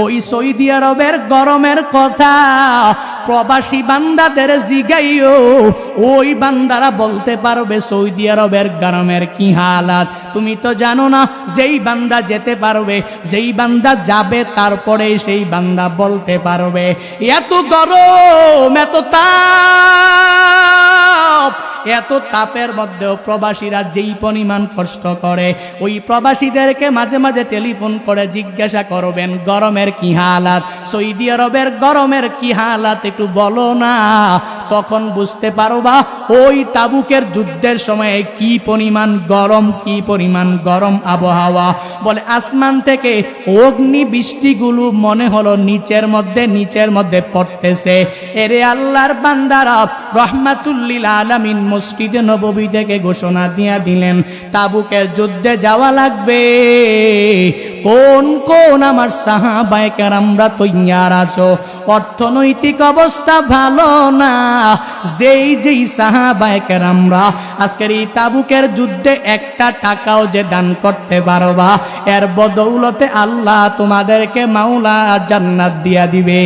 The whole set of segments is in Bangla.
ওই সৌদি আরবের গরমের কথা। প্রবাসী বান্দাদের জিগাইও, ওই বান্দারা বলতে পারবে সৌদি আরবের গরমের কি হালাত। তুমি তো জানো না, যেই বান্দা যেতে পারবে, যেই বান্দা যাবে তারপরে সেই বান্দা বলতে পারবে, এত গরম, এত তাপ। এত তাপের মধ্যেও প্রবাসীরা যেই পরিমাণ কষ্ট করে, ওই প্রবাসীদেরকে মাঝে মাঝে টেলিফোন করে জিজ্ঞাসা করবেন, গরমের কি হালাত? সৌদি আরবের গরমের কি হালাত? একটু বলো না। তখন বুঝতে পারবা, ওই তাবুকের যুদ্ধের সময়ে কি পরিমাণ গরম, কি পরিমাণ গরম আবহাওয়া। বলে, আসমান থেকে অগ্নি বৃষ্টিগুলো মনে হলো নিচের মধ্যে নিচের মধ্যে পড়তেছে। এরে আল্লাহর বান্দারা, রহমাতুল্লিল আলামিন মসজিদে নববী থেকে ঘোষণা দিয়া দিলেন, তাবুকের যুদ্ধে যাওয়া লাগবে। কোন কোন আমার সাহাবায় আমরা তৈয়ার আছো? অর্থনৈতিক অবস্থা ভালো না। যেই যেই সাহাবায় আমরা আজকের এই তাবুকের যুদ্ধে একটা টাকাও যে দান করতে পারবা, এর বদৌলতে আল্লাহ তোমাদেরকে মাওলা জান্নাত দিয়া দিবে।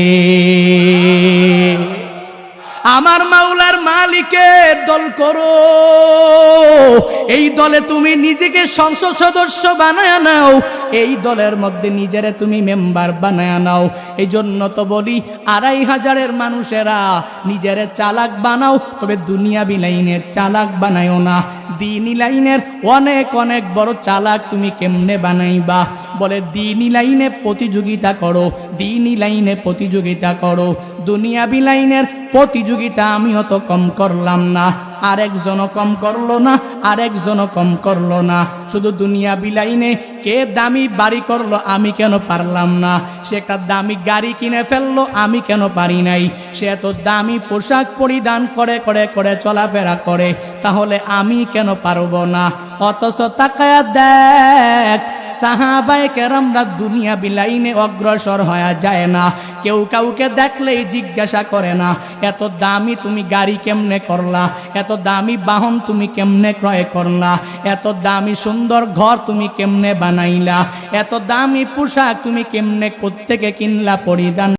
আমার মাওলার মালিকের দল করো। এই দলে তুমি নিজেকে সংসদ সদস্য বানায় নাও। এই দলের মধ্যে নিজেরে তুমি মেম্বার বানায় নাও। এই জন্য তো বলি, আড়াই হাজারের মানুষেরা নিজেরে চালাক বানাও, তবে দুনিয়া বিলাইনের চালাক বানায়ও না। দিনী লাইনের অনেক অনেক বড় চালাক তুমি কেমনে বানাইবা? বলে, দিনী লাইনে প্রতিযোগিতা করো, দিনী লাইনে প্রতিযোগিতা করো। দুনিয়া বিলাইনের প্রতিযোগিতা আমিও তো কম করলাম না। আরেকজনও কম করল না, আরেকজনও কম করল না। শুধু দুনিয়া বিলাইনে কে দামি বাড়ি করল আমি কেন পারলাম না। সে একটা দামি গাড়ি কিনে ফেলল আমি কেন পারি নাই। সে এত দামি পোশাক পরিধান করে করে করে চলাফেরা করে, তাহলে আমি কেন পারব না? অথচ তাকায়া দেখ সাহাবায় কেরামরা দুনিয়া বিলাইনে অগ্রসর হওয়া যায় না। কেউ কাউকে দেখলেই জিজ্ঞাসা করে না, এত দামি তুমি গাড়ি কেমনে করলা? এত দামি বাহন তুমি কেমনে ক্রয় করলা? এত দামি সুন্দর ঘর তুমি কেমনে বানাইলা? এত দামি পোশাক তুমি কেমনে কোত্থেকে কিনলা পরিধান